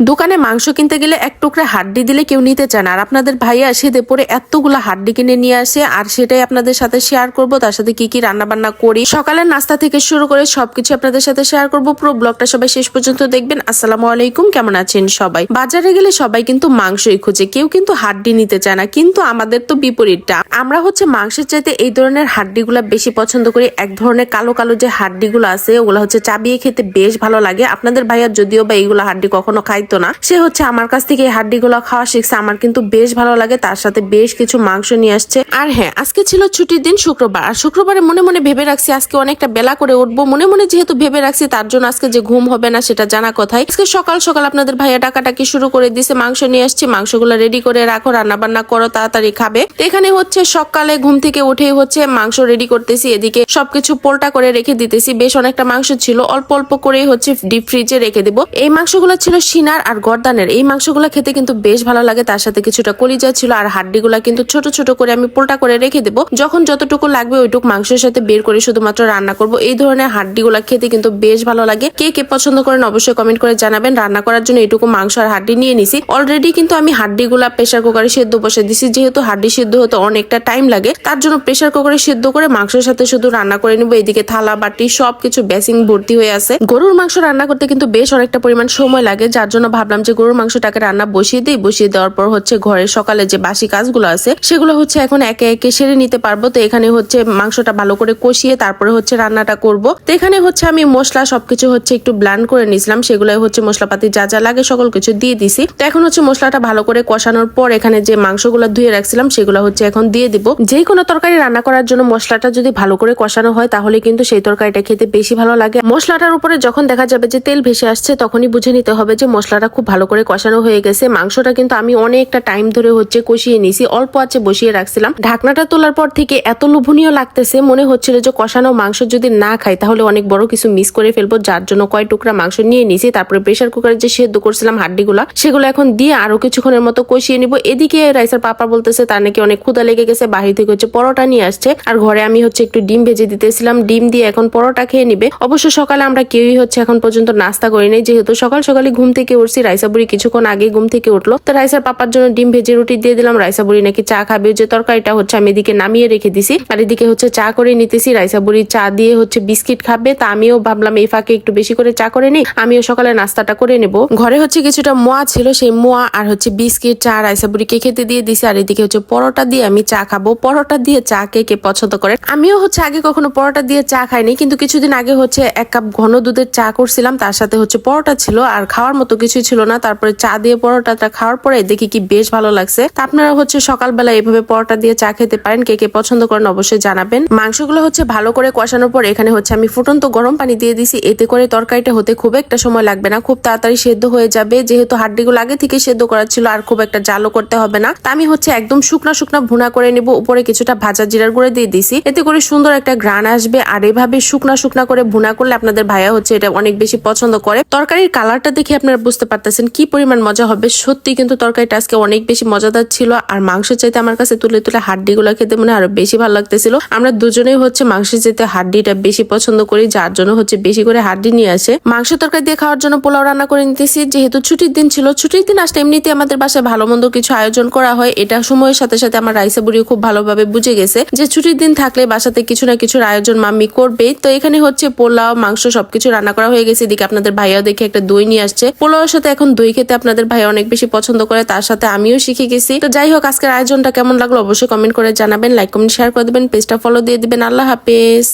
দোকানে মাংস কিনতে গেলে এক টুকরা হাড্ডি দিলে কেউ নিতে চায় না। আর আপনাদের ভাইয়া সেদে পরে এতগুলা হাড্ডি কিনে নিয়ে আসে, আর সেটাই আপনাদের সাথে শেয়ার করব, তার সাথে কি কি রান্না বান্না করি। সকালের নাস্তা থেকে শুরু করে সবকিছু আপনাদের সাথে শেয়ার করব। পুরো ব্লগটা সবাই শেষ পর্যন্ত দেখবেন। আসসালামু আলাইকুম, কেমন আছেন সবাই? বাজারে গেলে সবাই কিন্তু মাংসই খোঁজে, কেউ কিন্তু হাড্ডি নিতে চায় না, কিন্তু আমাদের তো বিপরীতটা। আমরা হচ্ছে মাংসের চাইতে এই ধরনের হাড্ডিগুলা বেশি পছন্দ করি। এক ধরনের কালো কালো যে হাড্ডিগুলো আছে, ওগুলো হচ্ছে চাবিয়ে খেতে বেশ ভালো লাগে। আপনাদের ভাইয়ার যদিও বা এইগুলো হাড্ডি কখনো খাইতো না। সে হচ্ছে আমার কাছ থেকে এই হাড্ডিগুলো খাওয়া শিখছে। আমার কিন্তু বেশ ভালো লাগে। তার সাথে বেশ কিছু মাংস নিয়ে আসছে। আর হ্যাঁ আজকে ছিল ছুটির দিন শুক্রবার। আর শুক্রবারে মনে মনে ভেবে রাখছি আজকে অনেকটা বেলা করে উঠবো। মনে মনে যেহেতু ভেবে রাখছি, তার জন্য আজকে যে ঘুম হবে না সেটা জানা কথাই। আজকে সকাল সকাল আপনাদের ভাইয়া টাকাটাকি শুরু করে দিছে। মাংস নিয়ে আসছি। মাংসগুলো রেডি করে রাখো। রান্না বান্না করো, তাড়াতাড়ি খাবে। এখানে হচ্ছে সকালে ঘুম থেকে উঠেই হচ্ছে মাংস রেডি করতেছি। এদিকে সবকিছু পোল্টা করে রেখে দিতেছি। বেশ অনেকটা মাংস ছিল। অল্প অল্প করেই হচ্ছে ডিপ ফ্রিজে রেখে দেবো। এই মাংসগুলো ছিল সিনার আর গর্দানের। এই মাংসগুলো খেতে কিন্তু বেশ ভালো লাগে। তার সাথে কিছুটা কলিজা ছিল আর হাড্ডিগুলা কিন্তু ছোট ছোট করে আমি পোল্টা করে রেখে দেবো। যখন যতটুকু লাগবে ওইটুকু মাংসের সাথে বের করে শুধুমাত্র রান্না করব। এই ধরনের হাড্ডিগুলা খেতে কিন্তু বেশ ভালো লাগে। কে কে পছন্দ করেন অবশ্যই কমেন্ট করে জানাবেন। রান্না করার জন্য এইটুকু মাংস আর হাড্ডি নিয়ে নিছি। অলরেডি কিন্তু আমি হাড্ডিগুলা প্রেশার কুকারে সেদ্ধ বসে দিছি। যেহেতু হাড্ডি সেদ্ধ হতে অনেকটা টাইম লাগে, তার জন্য প্রেশার কুকারে সেদ্ধ করে মাংসের সাথে শুধু রান্না করে নিবো। এদিকে থালা, বাটি, সবকিছু বেসিং ভর্তি হয়ে আছে। গরুর মাংস রান্না করতে কিন্তু বেশ অনেকটা পরিমাণ সময় লাগে, যার জন্য ভাবলাম যে গরুর মাংসটাকে রান্না বসিয়ে দিই। বসিয়ে দেওয়ার পর হচ্ছে ঘরের সকালে যে বাসি কাজগুলো আছে, সেগুলো হচ্ছে এখন একে একে সেরে নিতে পারব। তো এখানে হচ্ছে মাংসটা ভালো করে কষিয়ে তারপরে হচ্ছে রান্নাটা করব। তো এখানে হচ্ছে আমি মশলা সবকিছু হচ্ছে একটু ব্লান্ড করে নিয়েছিলাম। সেগুলো হচ্ছে মশলাপাতি যা যা লাগে সকল কিছু দিয়ে দিছি। তো এখন হচ্ছে মশলাটা ভালো করে কষানোর পর এখানে যে মাংসগুলো ধুয়ে রাখছিলাম, সেগুলো হচ্ছে এখন দিয়ে দিব। যে কোনো তরকারি রান্না করার জন্য মশলাটা যদি ভালো করে কষানো হয়, তাহলে কিন্তু সেই তরকারিটা খেতে বেশি ভালো লাগে। মশলাটার উপরে যখন দেখা যাবে যে তেল ভেসে আসছে, তখনই বুঝে নিতে হবে যে মশলাটা খুব ভালো করে কষানো হয়ে গেছে। মাংসটা কিন্তু আমি অনেকটা টাইম ধরে হচ্ছে কষিয়ে নিছি। অল্প আছে বসিয়ে রাখছিলাম। ঢাকনাটা তোলার পর থেকে এত লোভনীয় লাগতেছে, মনে হচ্ছিল যে কষানো মাংস যদি না খাই, তাহলে অনেক বড় কিছু মিস করে ফেলব। যার জন্য কয় টুকরা মাংস নিয়ে নিছি। তারপরে প্রেশার কুকারে যে সেদ্ধ করছিলাম হাড্ডিগুলা, সেগুলো এখন দিয়ে আরও কিছুক্ষণের মতো কষিয়ে নিব। এদিকে রাইসার পাপা বলতেছে, তার নাকি অনেক ক্ষুদা লেগে গেছে। বাহির থেকে হচ্ছে পরোটা নিয়ে আসছে। আর ঘরে আমি হচ্ছে একটু ডিম ভেজে দিতেছিলাম। ডিম দিয়ে এখন পরোটা খেয়ে নিবে। অবশ্য সকালে আমরা কেউই হচ্ছে এখন পর্যন্ত নাস্তা করি নাই। যেহেতু সকাল সকালে ঘুম থেকে উঠছি রাইসা বুড়ি কিছুক্ষণ আগে ঘুম থেকে উঠল। তো রাইসার পাপার জন্য ডিম ভেজে রুটি দিয়ে দিলাম। রাইসা বুড়ি নাকি চা খাবে? যে তরকারিটা হচ্ছে আমি এদিকে নামিয়ে রেখে দিছি। আর এদিকে হচ্ছে চা করে নিতেছি। রাইসা বুড়ি চা দিয়ে হচ্ছে বিস্কিট খাবে। তা আমিও ভাবলাম, এই ফাঁকে একটু বেশি করে চা করে নিই। আমিও সকালে নাস্তাটা করে নেব। ঘরে হচ্ছে কিছুটা মোয়া ছিল, সেই মোয়া আর হচ্ছে বিস্কিট, চা রাইসা বুড়িকে খেতে দিয়ে দিছি। আর এদিকে হচ্ছে পরোটা দিয়ে আমি চা খাব। পরোটা দিয়ে চা কে কে পছন্দ করে? আমিও হচ্ছে আগে কখনো পরোটা দিয়ে চা খাইনি। কিন্তু কিছুদিন আগে হচ্ছে এক কাপ ঘন দুধের চা করছিলাম। তার সাথে হচ্ছে পরোটা ছিল। আর খাওয়ার মতো কিছুই ছিল না, তারপরে চা দিয়ে পরোটাটা খাওয়ার পরে দেখি কি বেশ ভালো লাগছে। তা আপনারা হচ্ছে সকালবেলা এভাবে পরোটা দিয়ে চা খেতে পারেন, কে কে পছন্দ করেন অবশ্যই জানাবেন। মাংসগুলো হচ্ছে ভালো করে কষানোর পর এখানে হচ্ছে আমি ফুটন্ত গরম পানি দিয়ে দিছি, এতে করে তরকারিটা হতে খুব একটা সময় লাগবে না, খুব তাড়াতাড়ি সেদ্ধ হয়ে যাবে, যেহেতু হাড্ডিগুলো আগে থেকে সেদ্ধ করা ছিল আর খুব একটা জালো করতে হবে না। তা আমি হচ্ছে একদম শুকনো শুকনো ভুনা করে নেব, উপরে কিছুটা ভাজা জিরার গুঁড়ে দিয়ে দিছি, এতে করে সুন্দর একটা গ্রান আসবে। আর এভাবে শুকনা শুকনা করে ভুনা করলে আপনাদের ভাইয়া হচ্ছে এটা অনেক বেশি পছন্দ করে। তরকারির কালারটা দেখে আপনারা বুঝতে পারতেছেন, কি পরিমাণ মজা হবে? সত্যি কিন্তু তরকারিটা আজকে অনেক বেশি মজাদার ছিল আর মাংস চাইতে আমার কাছে তুলে তুলে হাড্ডিগুলো খেতে মনে আরও বেশি ভালো লাগতেছিল। আমরা দুজনেই হচ্ছে মাংসের চাইতে হাড্ডিটা বেশি পছন্দ করি, যার জন্য হচ্ছে বেশি করে হাড্ডি নিয়ে আসে। মাংস তরকারি দিয়ে খাওয়ার জন্য পোলাও রান্না করে নিতেছি। যেহেতু ছুটির দিন ছিল, ছুটির দিন আসলে এমনিতে আমাদের বাসায় ভালো মন্দ কিছু আয়োজন করা হয়। এটা সময়ের সাথে সাথে আমার রাইসা বুড়িও খুব ভালোভাবে বুঝে গেছে যে ছুটির দিন থাকলে বাসাতে কিছু না কিছুর আয়োজন মাম্মি করবেই। তো এখানে হচ্ছে পোলাও, মাংস সবকিছু রান্না করা হয়ে গেছে। এদিকে আপনাদের ভাইয়াও দেখে একটা দই নিয়ে আসছে। পোলাওয়ের সাথে এখন দই খেতে আপনাদের ভাই অনেক বেশি পছন্দ করে, তার সাথে আমিও শিখে গেছি। তো যাই হোক, আজকের আয়োজনটা কেমন লাগল অবশ্যই কমেন্ট করে জানাবেন লাইক কমেন্ট শেয়ার করে দেবেন, পেজটা ফলো দিয়ে দিবেন। আল্লাহ হাফেজ।